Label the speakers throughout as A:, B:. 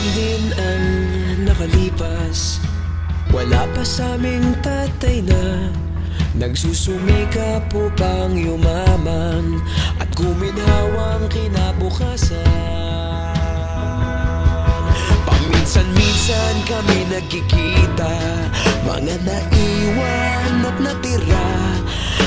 A: taon din ang nakalipas. Wala pa sa aming tatay na Nagsusumika po pang yumaman At guminhawang kinabukasan? Paminsan-minsan kami nagkikita Mga naiwan at natira.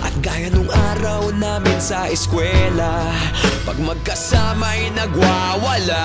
A: At gaya nung araw namin sa eskwela Pag magkasama'y nagwawala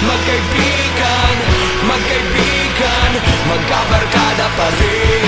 A: Magkaibigan, magkaibigan Magkabarkada pa rin.